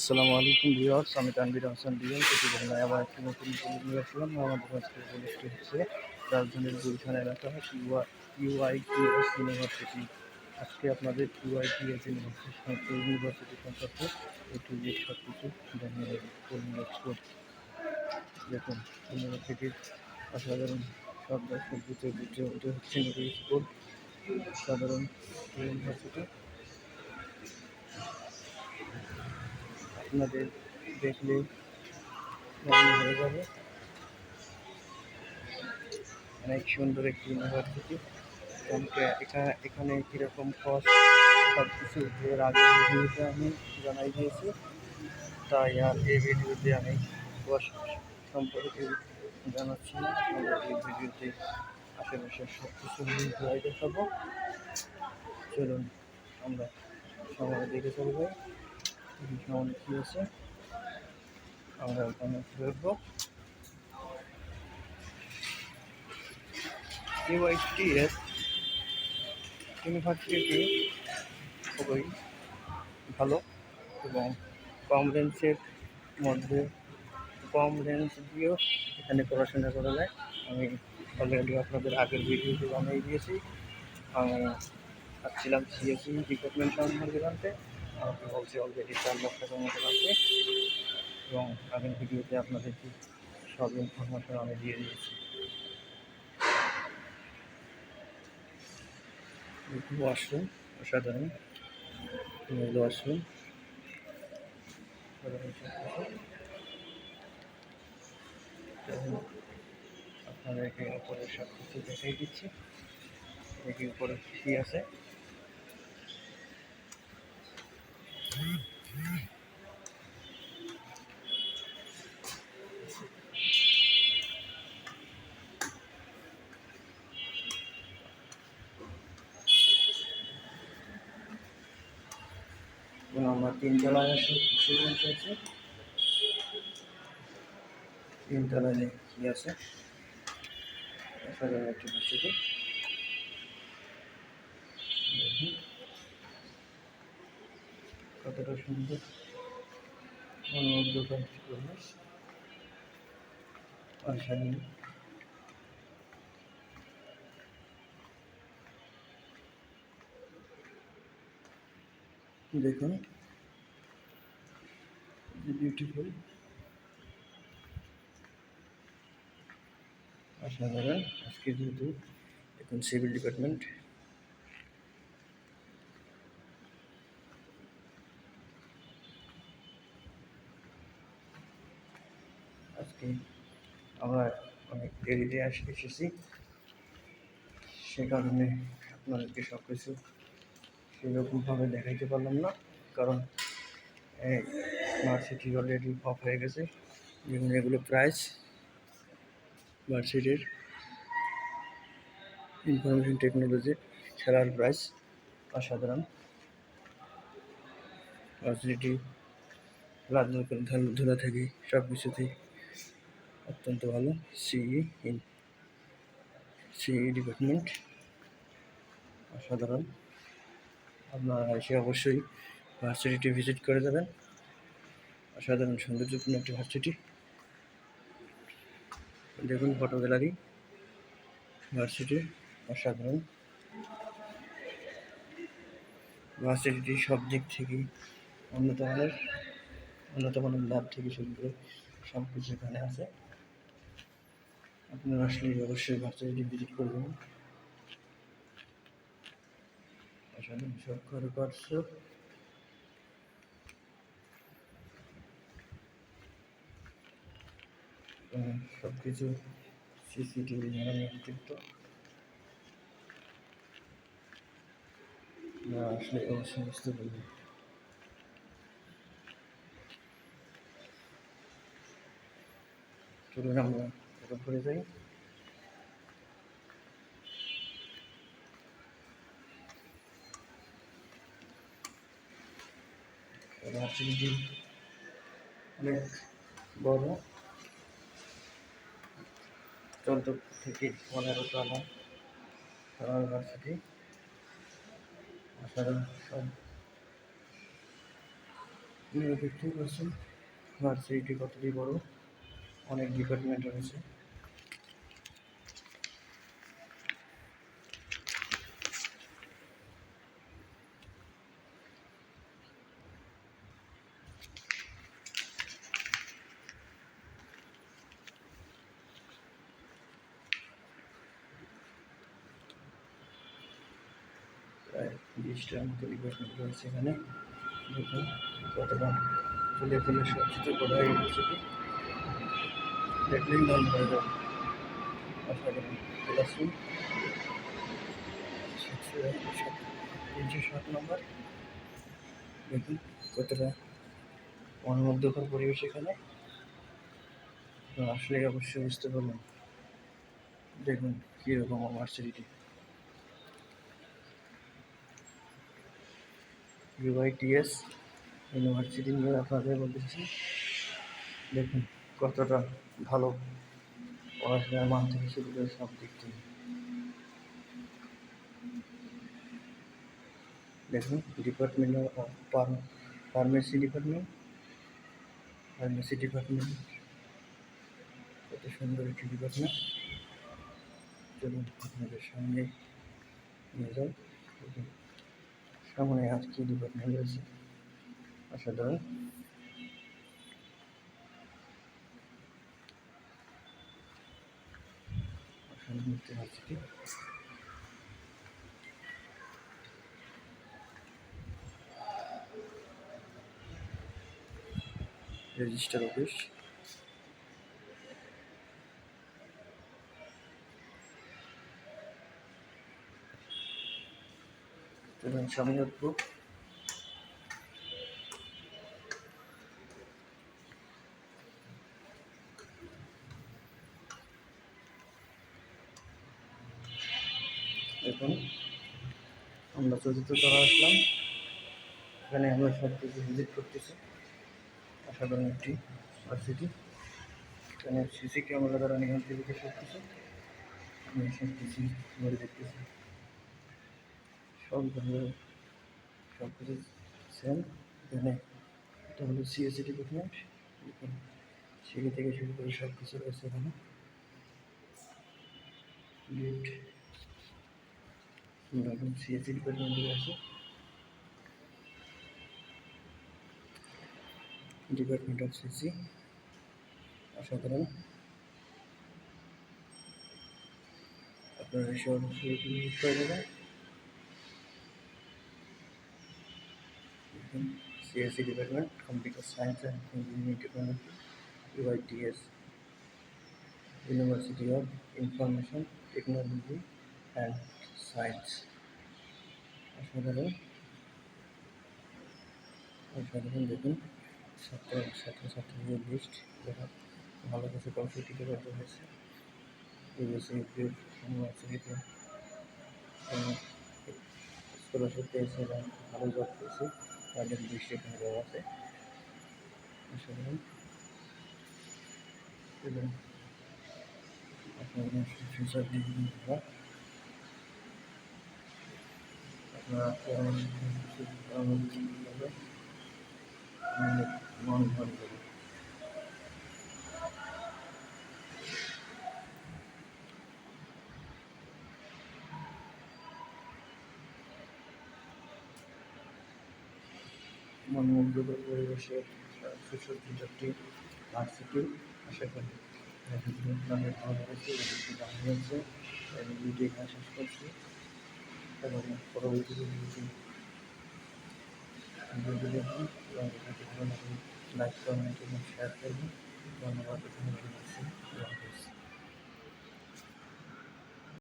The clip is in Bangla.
আসসালামু আলাইকুম ভিউয়ার্স, আমি তানভীর হাসান ডিএম প্রতিদিন আবার একটি নতুন ভিডিও নিয়ে আসলাম। আমাদের আজকে কলেজটি হচ্ছে রাজধানীর গুলশান এলাকা ইউআই টিএস ইউনিভার্সিটি আজকে আপনাদের ইউআই টিএস ইউনিভার্সিটি ইউনিভার্সিটি সম্পর্কে একটু যে সব কিছু জানিয়ে দেবো দেখুন, ইউনিভার্সিটির অসাধারণ সব দর্শক বুঝে বুঝে ওটা হচ্ছে সাধারণ ইউনিভার্সিটি। আপনাদের দেখলে হয়ে যাবে। অনেক সুন্দর একটি ইউনিভার্সিটি এখানে কীরকম কস্ট সব কিছু এর আগে ভিডিওতে আমি জানাই দিয়েছি। তাই আর এই ভিডিওতে আমি সম্পর্কে জানাচ্ছি আমরা এই ভিডিওতে আশেপাশে সব কিছু দেখাবো। চলুন, আমরা সময় দেখে চলবো সামনে কী আছে আমরা ওখানে ফেরবো ইউআইটিএস ইউনিভার্সিটি খুবই ভালো এবং কম রেঞ্জের মধ্যে কম রেঞ্জ দিয়েও এখানে পড়াশোনা করা যায় আমি অলরেডি আপনাদের আগের ভিডিওতে জানিয়ে দিয়েছি আমি আসছিলাম সিএসি ডিপার্টমেন্ট সম্বন্ধে জানতে আমাকে বলছে, অলরেডি চার লাখ টাকার মতো লাগবে এবং আগের ভিডিওতে আপনাদেরকে সব ইনফরমেশন আমি দিয়ে দিয়েছি। ওয়াশরুম অসাধারণ। ওয়াশরুম আপনাদেরকে উপরে সব কিছু দেখাই দিচ্ছি। দেখি উপরে কী আছে এবং আমরা তিনতলায় আসি স্টুডেন্ট আছে। কি আছে? একটি মসজিদে কতটা সুন্দর দেখুন। বিউটিফুল অসাধারণ আজকে যেহেতু এখন সিভিল ডিপার্টমেন্ট আজকে আমরা অনেক দেরিতে এসেছি। সে কারণে আপনাদেরকে সব কিছু সেরকমভাবে দেখাইতে পারলাম না। কারণ ভার্সিটি অলরেডি অফ হয়ে গেছে। যেগুলো এগুলো প্রাইস ভার্সিটির ইনফরমেশন টেকনোলজি খেলার প্রাইস অসাধারণ। ভার্সিটি খেলাধুলা থেকে সব কিছুতেই অত্যন্ত ভালো। সিই ইন সিই ডিপার্টমেন্ট অসাধারণ। আপনারা এসে অবশ্যই ভার্সিটিটি ভিজিট করে যাবেন অসাধারণ সৌন্দর্যপূর্ণ একটি ভার্সিটি। দেখুন, ফটো গ্যালারি। ভার্সিটি অসাধারণ। ভার্সিটিটি সব দিক থেকে উন্নত মানের উন্নত মানের থেকে শুরু করে সব কিছু এখানে আছে। আপনারা আসলে অবশ্যই ভার্সিটিটি ভিজিট করবেন। অসাধারণ সব কারুকার্য। সব কিছু সিসিটিভি দ্বারা নিয়ন্ত্রিত। আসলে অবশ্যই বুঝতে চলুন আমরা ঘুরে যাই। ভার্সিটি অনেক বড় চোদ্দ থেকে পনেরো তম ইউনিভার্সিটি অসাধারণ সব দেখতেই পাচ্ছেন ভার্সিটি কতটি বড়? অনেক ডিপার্টমেন্ট রয়েছে। বিশটার মতো ডিপার্টমেন্ট রয়েছে এখানে দেখুন কতটা ফুলে ফুলে সজ্জিত করা ইউনিভার্সিটি দেখলেই মন ভরে যাবে ক্লাসরুম তিনশো সাত নম্বর দেখুন কতটা মনোমুগ্ধকর পরিবেশ এখানে আসলে অবশ্যই বুঝতে পারবেন দেখুন কীরকম আমার ইউনিভার্সিটি ইউআইটিএস ইউনিভার্সিটি নিয়ে আপনাদের বলতেছি। দেখুন, কতটা ভালো পড়াশোনার মান থেকে শুরু করে সব দিক থেকে। দেখুন department of pharmacy department pharmacy department কত সুন্দর একটি ডিপার্টমেন্ট চলুন আপনাদের সামনে নিয়ে যাই। সামনে আর কি ডিপার্টমেন্ট রয়েছে দেখতে পাচ্ছি কি রেজিস্টার অফিস। চলুন সামনে উঠবো এখন আমরা চতুর্থ তলা আসলাম। এখানে আমরা সব কিছু ভিজিট করতেছি। অসাধারণ একটি ভার্সিটি। এখানে সিসি ক্যামেরা দ্বারা নিয়ন্ত্রিত সব কিছু আমি সব কিছু দেখতেছি। সব ধরনের সব কিছু সেম এখানে এটা হলো সিএসসি ডিপার্টমেন্ট সিঁড়ি থেকে শুরু করে সব কিছু রয়েছে এখানে। আমরা এখন সিএসসি ডিপার্টমেন্টে আছি। ডিপার্টমেন্ট অফ সিসি অসাধারণ। আপনারা ভিজিট দেবেন CSC department computer science and engineering technology UITS university of information technology and science অসাধারণ। অসাধারণ দেখুন। ছাত্র ছাত্রছাত্রীদের লিস্ট যারা ভালো কিছু কম্পিটিটিভ করতে হয়েছে। ইউএসএ ইউনিভার্সিটিতে স্কলারশিপ পেয়েছে এবং ভালো জব পেয়েছে। তাদের দৃষ্টি দেওয়া আছে। এবং আপনার ফিউচার বিভিন্ন আপনারা পরামর্শ মন ভরে মনোমুগ্ধকর পরিবেশে সুসজ্জিত একটি ভার্সিটি আশা করি। আপনাদের ভালো লেগেছে জানা হয়েছে এবং ভিডিও এখানে শেষ করছি। এবং পরবর্তী ভিডিও দেখুন এবং ভালো লাইক এবং শেয়ার করবেন। ধন্যবাদ